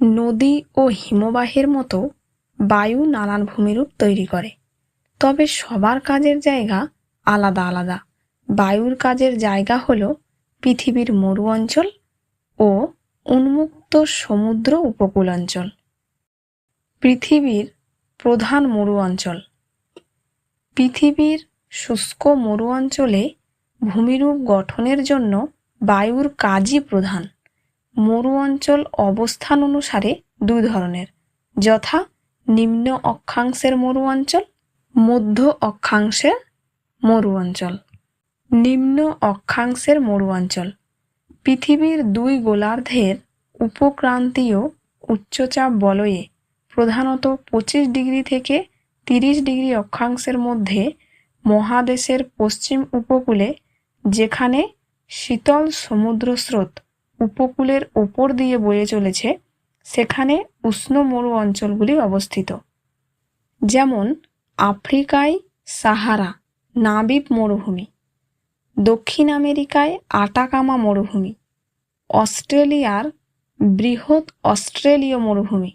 নদী ও হিমবাহের মতো বায়ু নানান ভূমিরূপ তৈরি করে। তবে সবার কাজের জায়গা আলাদা আলাদা। বায়ুর কাজের জায়গা হল পৃথিবীর মরু অঞ্চল ও উন্মুক্ত সমুদ্র উপকূল অঞ্চল। পৃথিবীর প্রধান মরু অঞ্চল। পৃথিবীর শুষ্ক মরু অঞ্চলে ভূমিরূপ গঠনের জন্য বায়ুর কাজই প্রধান। মরু অঞ্চল অবস্থান অনুসারে দুই ধরনের। যথা নিম্ন অক্ষাংশের মরু অঞ্চল, মধ্য অক্ষাংশের মরু অঞ্চল। নিম্ন অক্ষাংশের মরু অঞ্চল। পৃথিবীর দুই গোলার্ধের উপক্রান্তীয় উচ্চচাপ বলয়ে প্রধানত পঁচিশ ডিগ্রি থেকে তিরিশ ডিগ্রি অক্ষাংশের মধ্যে মহাদেশের পশ্চিম উপকূলে, যেখানে শীতল সমুদ্র স্রোত উপকূলের ওপর দিয়ে বয়ে চলেছে, সেখানে উষ্ণ মরু অঞ্চলগুলি অবস্থিত। যেমন, আফ্রিকায় সাহারা, নাবিব মরুভূমি। দক্ষিণ আমেরিকায় আটাকামা মরুভূমি। অস্ট্রেলিয়ার বৃহৎ অস্ট্রেলীয় মরুভূমি।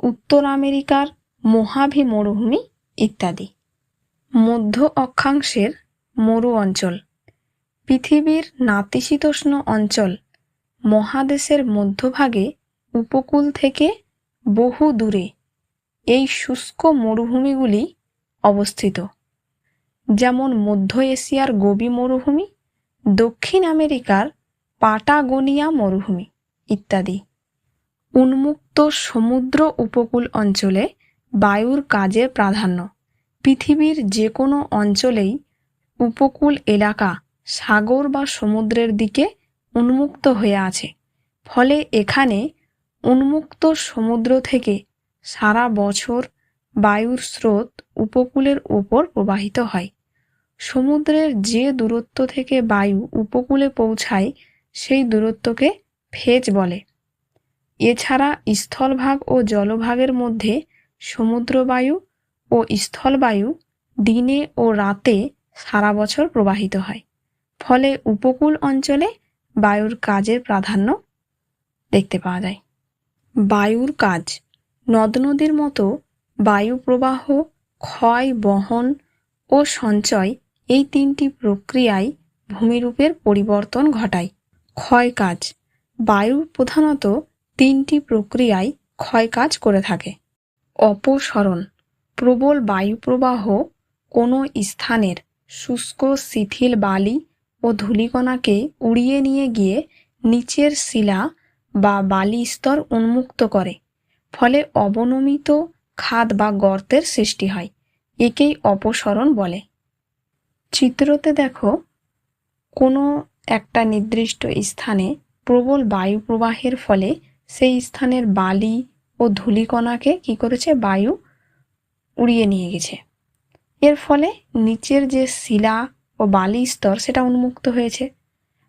উত্তর আমেরিকার মোহাভি মরুভূমি ইত্যাদি। মধ্য অক্ষাংশের মরু অঞ্চল। পৃথিবীর নাতিশীতোষ্ণ অঞ্চল মহাদেশের মধ্যভাগে উপকূল থেকে বহু দূরে এই শুষ্ক মরুভূমিগুলি অবস্থিত। যেমন মধ্য এশিয়ার গোবি মরুভূমি, দক্ষিণ আমেরিকার পাটাগোনিয়া মরুভূমি ইত্যাদি। উন্মুক্ত সমুদ্র উপকূল অঞ্চলে বায়ুর কাজের প্রাধান্য। পৃথিবীর যে কোনো অঞ্চলেই উপকূল এলাকা সাগর বা সমুদ্রের দিকে উন্মুক্ত হয়ে আছে। ফলে এখানে উন্মুক্ত সমুদ্র থেকে সারা বছর বায়ুর স্রোত উপকূলের ওপর প্রবাহিত হয়। সমুদ্রের যে দূরত্ব থেকে বায়ু উপকূলে পৌঁছায়, সেই দূরত্বকে ফেজ বলে। এছাড়া স্থলভাগ ও জলভাগের মধ্যে সমুদ্রবায়ু ও স্থলবায়ু দিনে ও রাতে সারা বছর প্রবাহিত হয়। ফলে উপকূল অঞ্চলে বায়ুর কাজের প্রাধান্য দেখতে পাওয়া যায়। বায়ুর কাজ, নদ নদীর মতো বায়ু প্রবাহ, ক্ষয়, বহন ও সঞ্চয় এই তিনটি প্রক্রিয়ায় ভূমিরূপের পরিবর্তন ঘটায়। ক্ষয় কাজ, বায়ু প্রধানত তিনটি প্রক্রিয়ায় ক্ষয় কাজ করে থাকে। অপসরণ, প্রবল বায়ু প্রবাহ কোনো স্থানের শুষ্ক শিথিল বালি ও ধূলিকণাকে উড়িয়ে নিয়ে গিয়ে নিচের শিলা বা বালি স্তর উন্মুক্ত করে, ফলে অবনমিত খাদ বা গর্তের সৃষ্টি হয়, একেই অপসরণ বলে। চিত্রতে দেখো, কোনো একটা নির্দিষ্ট স্থানে প্রবল বায়ু প্রবাহের ফলে সেই স্থানের বালি ও ধূলিকণাকে কি করেছে? বায়ু উড়িয়ে নিয়ে গেছে। এর ফলে নিচের যে শিলা ও বালি স্তর সেটা উন্মুক্ত হয়েছে।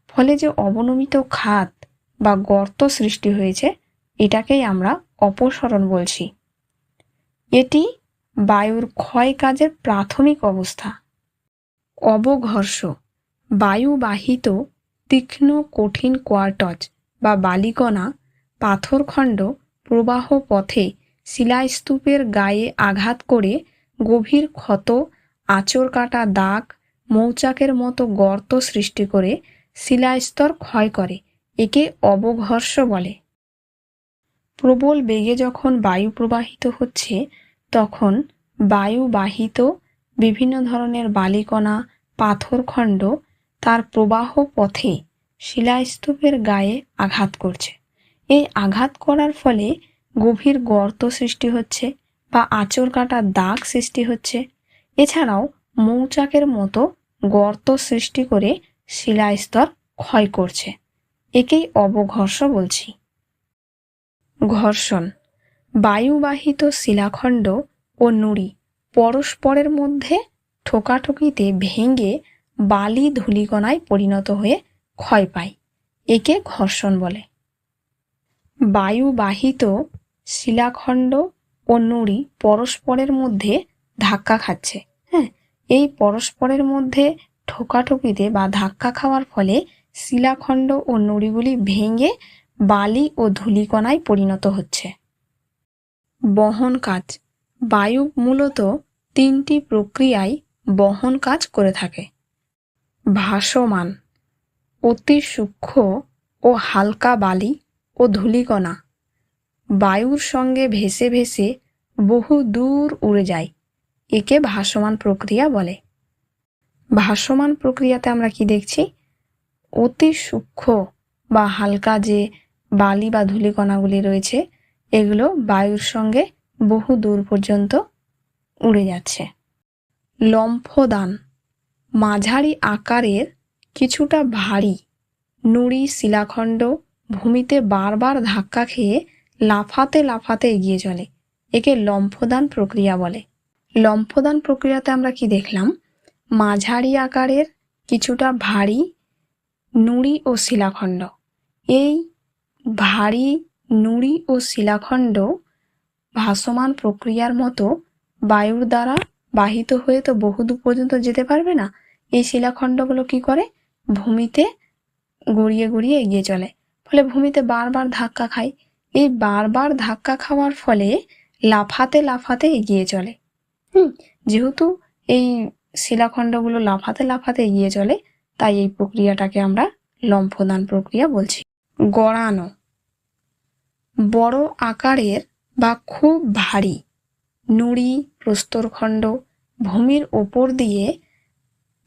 ফলে যে অবনমিত খাত বা গর্ত সৃষ্টি হয়েছে, এটাকেই আমরা অপসরণ বলছি। এটি বায়ুর ক্ষয় কাজের প্রাথমিক অবস্থা। অবঘর্ষ, বায়ুবাহিত, তীক্ষ্ণ, কঠিন কোয়ার্টজ বা বালিকণা, পাথরখণ্ড, প্রবাহ পথে শিলাস্তূপের গায়ে আঘাত করে গভীর ক্ষত আঁচড় কাটা দাগ মৌচাকের মতো গর্ত সৃষ্টি করে শিলাস্তর ক্ষয় করে, একে অবঘর্ষ বলে। প্রবল বেগে যখন বায়ু প্রবাহিত হচ্ছে, তখন বায়ুবাহিত বিভিন্ন ধরনের বালিকণা, পাথরখণ্ড তার প্রবাহ পথে শিলাস্তূপের গায়ে আঘাত করছে। এই আঘাত করার ফলে গভীর গর্ত সৃষ্টি হচ্ছে বা আঁচড় কাটা দাগ সৃষ্টি হচ্ছে। এছাড়াও মৌচাকের মতো গর্ত সৃষ্টি করে শিলাস্তর ক্ষয় করছে। একেই অবঘর্ষ বলছি। ঘর্ষণ। বায়ুবাহিত শিলাখণ্ড ও নুড়ি পরস্পরের মধ্যে ঠোকাঠুকিতে ভেঙে বালি ধূলিকণায় পরিণত হয়ে ক্ষয় পায়। একে ঘর্ষণ বলে। বায়ুবাহিত শিলাখণ্ড ও নুড়ি পরস্পরের মধ্যে ধাক্কা খাচ্ছে। এই পরস্পরের মধ্যে ঠোকাঠুকিতে বা ধাক্কা খাওয়ার ফলে শিলাখণ্ড ও নুড়িগুলি ভেঙে বালি ও ধূলিকণায় পরিণত হচ্ছে। বহন কাজ। বায়ু মূলত তিনটি প্রক্রিয়ায় বহন কাজ করে থাকে। ভাসমান। অতি সূক্ষ্ম ও হালকা বালি ও ধূলিকণা। বায়ুর সঙ্গে ভেসে ভেসে বহু দূর উড়ে যায়। একে ভাসমান প্রক্রিয়া বলে। ভাসমান প্রক্রিয়াতে আমরা কি দেখছি? অতি সূক্ষ্ম বা হালকা যে বালি বা ধূলিকণাগুলি রয়েছে, এগুলো বায়ুর সঙ্গে বহু দূর পর্যন্ত উড়ে যাচ্ছে। লম্ফদান, মাঝারি আকারের কিছুটা ভারী, নুড়ি শিলাখণ্ড ভূমিতে বারবার ধাক্কা খেয়ে লাফাতে লাফাতে এগিয়ে চলে। একে লম্ফদান প্রক্রিয়া বলে। লম্ফদান প্রক্রিয়াতে আমরা কি দেখলাম? মাঝারি আকারের কিছুটা ভারী নুড়ি ও শিলাখণ্ড। এই ভারী নুড়ি ও শিলাখণ্ড ভাসমান প্রক্রিয়ার মতো বায়ুর দ্বারা বাহিত হয়ে তো বহুদূর পর্যন্ত যেতে পারবে না? এই শিলাখণ্ডগুলো কি করে? ভূমিতে গড়িয়ে গড়িয়ে এগিয়ে চলে। ফলে ভূমিতে বারবার ধাক্কা খায়। এই বারবার ধাক্কা খাওয়ার ফলে লাফাতে লাফাতে এগিয়ে চলে। হুম। যেহেতু এই শিলাখণ্ডগুলো লাফাতে লাফাতে এগিয়ে চলে, তাই এই প্রক্রিয়াটাকে আমরা লম্ফদান প্রক্রিয়া বলছি। গড়ানো। বড় আকারের বা খুব ভারী নুড়ি, প্রস্তরখণ্ড, ভূমির ওপর দিয়ে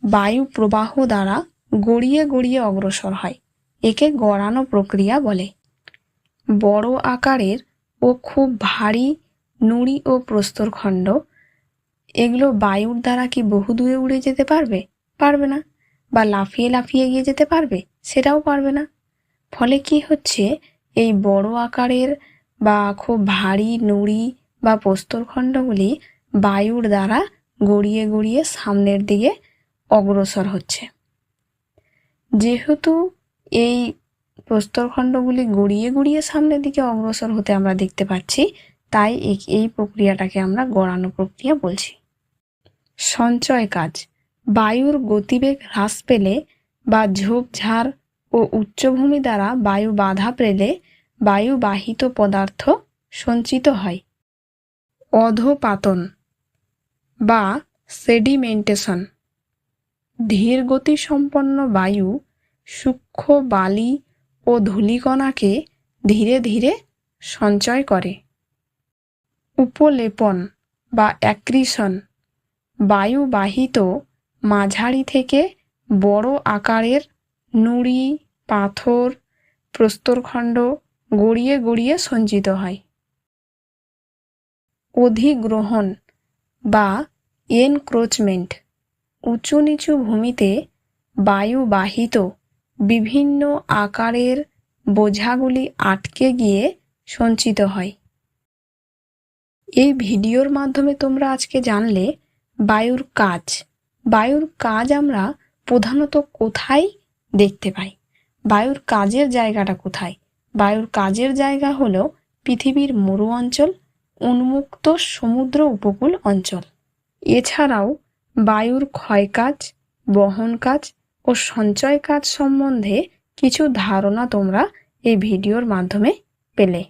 বায়ু প্রবাহ দ্বারা গড়িয়ে গড়িয়ে অগ্রসর হয়, একে গড়ানো প্রক্রিয়া বলে। বড় আকারের ও খুব ভারী নুড়ি ও প্রস্তরখণ্ড এগুলো বায়ুর দ্বারা কি বহু দূরে উড়ে যেতে পারবে? পারবে না। বা লাফিয়ে লাফিয়ে গিয়ে যেতে পারবে? সেটাও পারবে না। ফলে কি হচ্ছে? এই বড় আকারের বা খুব ভারী নুড়ি বা প্রস্তরখণ্ডগুলি বায়ুর দ্বারা গড়িয়ে গড়িয়ে সামনের দিকে অগ্রসর হচ্ছে। যেহেতু এই প্রস্তরখণ্ডগুলি গড়িয়ে গড়িয়ে সামনের দিকে অগ্রসর হতে আমরা দেখতে পাচ্ছি, তাই এই প্রক্রিয়াটাকে আমরা গড়ানো প্রক্রিয়া বলছি। সঞ্চয় কাজ। বায়ুর গতিবেগ হ্রাস পেলে বা ঝোপঝাড় ও উচ্চভূমি দ্বারা বায়ু বাধা পেলে বায়ুবাহিত পদার্থ সঞ্চিত হয়। অধপাতন বা সেডিমেন্টেশন ধীর গতিসম্পন্ন বায়ু সূক্ষ্ম বালি ও ধূলিকণাকে ধীরে ধীরে সঞ্চয় করে। উপলেপন বা অ্যাক্রিশন বায়ুবাহিত মাঝারি থেকে বড় আকারের নুড়ি, পাথর, প্রস্তরখণ্ড গড়িয়ে গড়িয়ে সঞ্চিত হয়। অধিগ্রহণ বা এনক্রোচমেন্ট উঁচু নিচু ভূমিতে বায়ুবাহিত বিভিন্ন আকারের বোঝাগুলি আটকে গিয়ে সঞ্চিত হয়। এই ভিডিওর মাধ্যমে তোমরা আজকে জানলে বায়ুর কাজ। বায়ুর কাজ আমরা প্রধানত কোথায় দেখতে পাই? বায়ুর কাজের জায়গাটা কোথায়? বায়ুর কাজের জায়গা হলো পৃথিবীর মরু অঞ্চল, উন্মুক্ত সমুদ্র উপকূল অঞ্চল। এছাড়াও বায়ুর ক্ষয় কাজ, বহন কাজ ও সঞ্চয় কাজ সম্বন্ধে কিছু ধারণা তোমরা এই ভিডিওর মাধ্যমে পেলে।